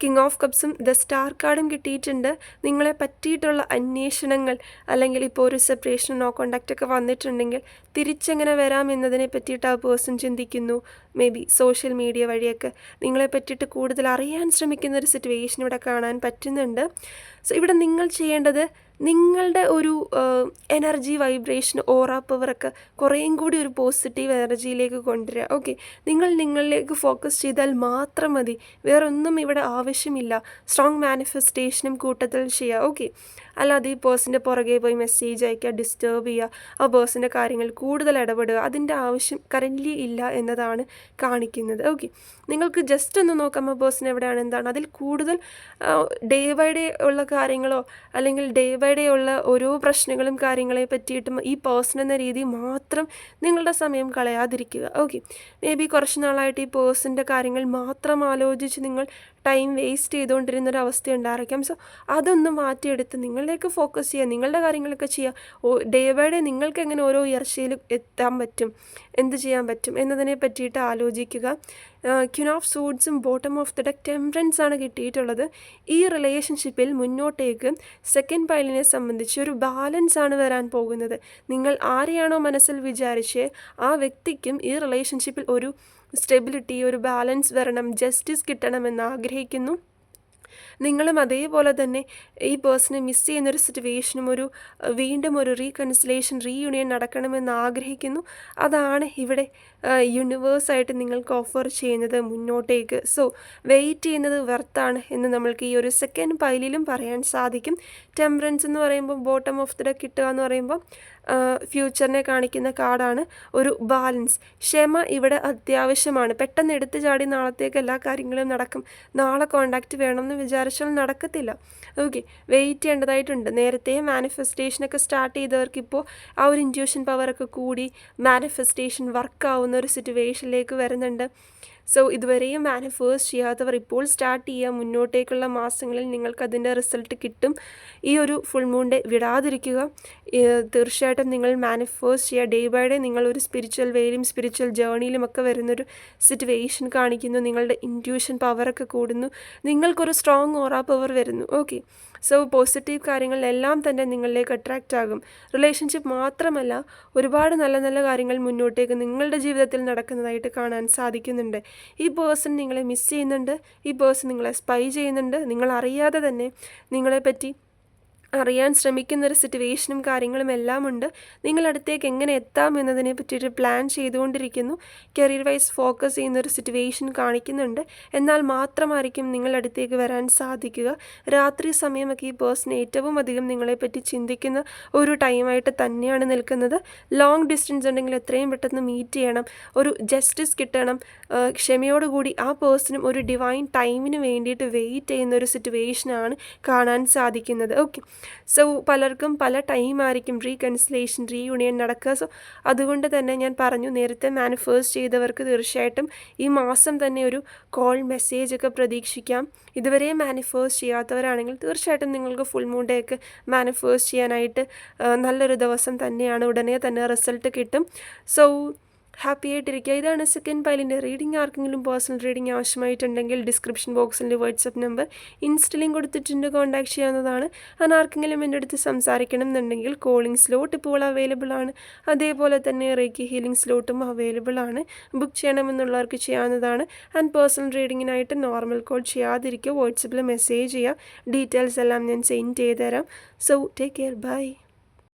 കിങ് ഓഫ് കപ്സും ദ സ്റ്റാർ കാർഡും കിട്ടിയിട്ടുണ്ട്. നിങ്ങളെ പറ്റിയിട്ടുള്ള അന്വേഷണങ്ങൾ അല്ലെങ്കിൽ ഇപ്പോൾ ഒരു സെപ്പറേഷൻ നോ കോണ്ടാക്റ്റ് ഒക്കെ വന്നിട്ടുണ്ടെങ്കിൽ തിരിച്ചെങ്ങനെ വരാം എന്നതിനെ പറ്റിയിട്ട് ആ പേഴ്സൺ ചിന്തിക്കുന്നു. മേ ബി സോഷ്യൽ മീഡിയ വഴിയൊക്കെ നിങ്ങളെ പറ്റിയിട്ട് കൂടുതൽ അറിയാൻ ശ്രമിക്കുന്ന ഒരു സിറ്റുവേഷൻ ഇവിടെ കാണാൻ പറ്റുന്നുണ്ട്. സോ ഇവിടെ നിങ്ങൾ ചെയ്യേണ്ടത് നിങ്ങളുടെ ഒരു എനർജി വൈബ്രേഷൻ ഓറ പവറൊക്കെ കുറേയും കൂടി ഒരു പോസിറ്റീവ് എനർജിയിലേക്ക് കൊണ്ടുവരിക. ഓക്കെ നിങ്ങൾ നിങ്ങളിലേക്ക് ഫോക്കസ് ചെയ്താൽ മാത്രം മതി. വേറൊന്നും ഇവിടെ ആവശ്യമില്ല. സ്ട്രോങ് മാനിഫെസ്റ്റേഷനും കൂട്ടത്തിൽ ചെയ്യുക ഓക്കെ അല്ലാതെ ഈ പേഴ്സിന്റെ പുറകെ പോയി മെസ്സേജ് അയക്കുക ഡിസ്റ്റേബ് ചെയ്യുക ആ പേഴ്സിന്റെ കാര്യങ്ങൾ കൂടുതൽ ഇടപെടുക അതിന്റെ ആവശ്യം കറന്റ്ലി ഇല്ല എന്നതാണ് കാണിക്കുന്നത്. ഓക്കെ നിങ്ങൾക്ക് ജസ്റ്റ് ഒന്ന് നോക്കാം ആ പേഴ്സൺ എവിടെയാണ് എന്താണ്? അതിൽ കൂടുതൽ ഡേ ബൈ ഡേ ഉള്ള കാര്യങ്ങളോ അല്ലെങ്കിൽ ഡേ ബൈ ഡേ ഉള്ള ഓരോ പ്രശ്നങ്ങളും കാര്യങ്ങളെ പറ്റിയിട്ടും ഈ പേഴ്സൺ എന്ന രീതി മാത്രം നിങ്ങളുടെ സമയം കളയാതിരിക്കുക. ഓക്കെ മേ ബി കുറച്ച് നാളായിട്ട് ഈ പേഴ്സന്റെ കാര്യങ്ങൾ മാത്രം ആലോചിച്ച് നിങ്ങൾ ടൈം വേസ്റ്റ് ചെയ്തുകൊണ്ടിരുന്ന ഒരു അവസ്ഥ ഉണ്ടായിരിക്കാം സോ അതൊന്ന് മാറ്റിയെടുത്ത് നിങ്ങളിലേക്ക് ഫോക്കസ് ചെയ്യുക. നിങ്ങളുടെ കാര്യങ്ങളൊക്കെ ചെയ്യുക. ഡേ ബൈ ഡേ നിങ്ങൾക്ക് എങ്ങനെ ഓരോ ഉയർച്ചയിൽ എത്താൻ പറ്റും? എന്ത് ചെയ്യാൻ പറ്റും? എന്നതിനെ പറ്റിയിട്ട് ആലോചിക്കുക. Queen of സൂഡ്സും bottom of the deck temperance ആണ് കിട്ടിയിട്ടുള്ളത്. ഈ റിലേഷൻഷിപ്പിൽ മുന്നോട്ടേക്ക് സെക്കൻഡ് പൈലിനെ സംബന്ധിച്ച് ഒരു ബാലൻസ് ആണ് വരാൻ പോകുന്നത്. നിങ്ങൾ ആരെയാണോ മനസ്സിൽ വിചാരിച്ച് ആ വ്യക്തിക്കും ഈ റിലേഷൻഷിപ്പിൽ ഒരു സ്റ്റെബിലിറ്റി ഒരു ബാലൻസ് വരണം ജസ്റ്റിസ് കിട്ടണമെന്ന് ആഗ്രഹിക്കുന്നു. നിങ്ങളും അതേപോലെ തന്നെ ഈ പേഴ്സണെ മിസ് ചെയ്യുന്നൊരു സിറ്റുവേഷനും ഒരു വീണ്ടും ഒരു റീകൺസിലേഷൻ റീയൂണിയൻ നടക്കണമെന്ന് ആഗ്രഹിക്കുന്നു. അതാണ് ഇവിടെ യൂണിവേഴ്സായിട്ട് നിങ്ങൾക്ക് ഓഫർ ചെയ്യുന്നത് മുന്നോട്ടേക്ക്. സോ വെയിറ്റ് ചെയ്യുന്നത് വെർത്താണ് എന്ന് നമ്മൾക്ക് ഈ ഒരു സെക്കൻഡ് പൈലിലും പറയാൻ സാധിക്കും. ടെമ്പറൻസ് എന്ന് പറയുമ്പോൾ ബോട്ടം ഓഫ് ദ കിട്ടുക എന്ന് പറയുമ്പോൾ ഫ്യൂച്ചറിനെ കാണിക്കുന്ന കാർഡാണ് ഒരു ബാലൻസ് ക്ഷമ ഇവിടെ അത്യാവശ്യമാണ്. പെട്ടെന്ന് എടുത്തു ചാടി നാളത്തേക്ക് എല്ലാ കാര്യങ്ങളും നടക്കും. നാളെ കോണ്ടാക്റ്റ് വേണമെന്ന് വിചാരിച്ചാൽ നടക്കത്തില്ല. ഓക്കെ വെയിറ്റ് ചെയ്യേണ്ടതായിട്ടുണ്ട്. നേരത്തെ മാനിഫെസ്റ്റേഷനൊക്കെ സ്റ്റാർട്ട് ചെയ്തവർക്ക് ഇപ്പോൾ ആ ഒരു ഇൻഡ്യൂഷൻ പവറൊക്കെ കൂടി മാനിഫെസ്റ്റേഷൻ വർക്കാവുന്ന ഒരു സിറ്റുവേഷനിലേക്ക് വരുന്നുണ്ട്. സോ ഇതുവരെയും മാനിഫേഴ്സ് ചെയ്യാത്തവർ ഇപ്പോൾ സ്റ്റാർട്ട് ചെയ്യുക മുന്നോട്ടേക്കുള്ള മാസങ്ങളിൽ നിങ്ങൾക്ക് അതിന്റെ റിസൾട്ട് കിട്ടും. ഈ ഒരു ഫുൾ മൂണിന്റെ വിടാതിരിക്കുക. തീർച്ചയായിട്ടും നിങ്ങൾ മാനിഫേഴ്സ് ചെയ്യുക. ഡേ ബൈ ഡേ നിങ്ങളൊരു സ്പിരിച്വൽ വേയിലും സ്പിരിച്വൽ ജേർണിയിലും ഒക്കെ വരുന്നൊരു സിറ്റുവേഷൻ കാണിക്കുന്നു. നിങ്ങളുടെ ഇന്റ്യൂഷൻ പവറൊക്കെ കൂടുന്നു. നിങ്ങൾക്കൊരു സ്ട്രോങ് ഓറ പവർ വരുന്നു. ഓക്കെ സോ പോസിറ്റീവ് കാര്യങ്ങളിലെല്ലാം തന്നെ നിങ്ങളിലേക്ക് അട്രാക്റ്റ് ആകും. റിലേഷൻഷിപ്പ് മാത്രമല്ല ഒരുപാട് നല്ല നല്ല കാര്യങ്ങൾ മുന്നോട്ടേക്ക് നിങ്ങളുടെ ജീവിതത്തിൽ നടക്കുന്നതായിട്ട് കാണാൻ സാധിക്കുന്നുണ്ട്. ഈ പേഴ്സൺ നിങ്ങളെ മിസ് ചെയ്യുന്നുണ്ട് ഈ പേഴ്സൺ നിങ്ങളെ സ്പൈ ചെയ്യുന്നുണ്ട് നിങ്ങൾ അറിയാതെ തന്നെ നിങ്ങളെപ്പറ്റി അറിയാൻ ശ്രമിക്കുന്ന ഒരു സിറ്റുവേഷനും കാര്യങ്ങളും എല്ലാം ഉണ്ട് നിങ്ങളടുത്തേക്ക് എങ്ങനെ എത്താം എന്നതിനെ പറ്റിയിട്ട് പ്ലാൻ ചെയ്തുകൊണ്ടിരിക്കുന്നു. കരിയർ വൈസ് ഫോക്കസ് ചെയ്യുന്ന ഒരു സിറ്റുവേഷൻ കാണിക്കുന്നുണ്ട്. എന്നാൽ മാത്രമായിരിക്കും നിങ്ങളടുത്തേക്ക് വരാൻ സാധിക്കുക. രാത്രി സമയമൊക്കെ ഈ പേഴ്സൺ ഏറ്റവും അധികം നിങ്ങളെപ്പറ്റി ചിന്തിക്കുന്ന ഒരു ടൈമായിട്ട് തന്നെയാണ് നിൽക്കുന്നത്. ലോങ് ഡിസ്റ്റൻസ് ഉണ്ടെങ്കിൽ എത്രയും പെട്ടെന്ന് മീറ്റ് ചെയ്യണം. ഒരു ജസ്റ്റിസ് കിട്ടണം. ക്ഷമയോടുകൂടി ആ പേഴ്സണും ഒരു ഡിവൈൻ ടൈമിന് വേണ്ടിയിട്ട് വെയിറ്റ് ചെയ്യുന്ന ഒരു സിറ്റുവേഷനാണ് കാണാൻ സാധിക്കുന്നത്. ഓക്കെ സോ പലർക്കും പല ടൈമായിരിക്കും റീകൺസിലേഷൻ റീയൂണിയൻ നടക്കുക. സോ അതുകൊണ്ട് തന്നെ ഞാൻ പറഞ്ഞു നേരത്തെ മാനിഫേസ്റ്റ് ചെയ്തവർക്ക് തീർച്ചയായിട്ടും ഈ മാസം തന്നെ ഒരു കോൾ മെസ്സേജ് ഒക്കെ പ്രതീക്ഷിക്കാം. ഇതുവരെ മാനിഫേസ്റ്റ് ചെയ്യാത്തവരാണെങ്കിൽ തീർച്ചയായിട്ടും നിങ്ങൾക്ക് ഫുൾ മൂണ്ടേക്ക് മാനിഫേസ്റ്റ് ചെയ്യാനായിട്ട് നല്ലൊരു ദിവസം തന്നെയാണ്. ഉടനെ തന്നെ റിസൾട്ട് കിട്ടും. സോ ഹാപ്പി ആയിട്ടിരിക്കുക. ഇതാണ് സെക്കൻഡ് പൈലിന്റെ റീഡിംഗ് ആർക്കെങ്കിലും പേഴ്സണൽ റീഡിംഗ് ആവശ്യമായിട്ടുണ്ടെങ്കിൽ ഡിസ്ക്രിപ്ഷൻ ബോക്സിന്റെ വാട്സപ്പ് നമ്പർ ഇൻസ്റ്റലിൽ കൊടുത്തിട്ടുണ്ട്. കോൺടാക്ട് ചെയ്യാവുന്നതാണ്. അങ്ങനെ ആർക്കെങ്കിലും എന്റെ അടുത്ത് സംസാരിക്കണം എന്നുണ്ടെങ്കിൽ കോളിംഗ് സ്ലോട്ട് ഇപ്പോൾ അവൈലബിൾ ആണ്. അതേപോലെ തന്നെ റേക്കി ഹീലിംഗ് സ്ലോട്ടും അവൈലബിൾ ആണ്. ബുക്ക് ചെയ്യണമെന്നുള്ളവർക്ക് ചെയ്യാവുന്നതാണ്. ആൻഡ് പേഴ്സണൽ റീഡിങ്ങിനായിട്ട് നോർമൽ കോൾ ചെയ്യാതിരിക്കുക. വാട്സപ്പിൽ മെസ്സേജ് ചെയ്യുക. ഡീറ്റെയിൽസ് എല്ലാം ഞാൻ സെൻഡ് ചെയ്തുതരാം. So take care by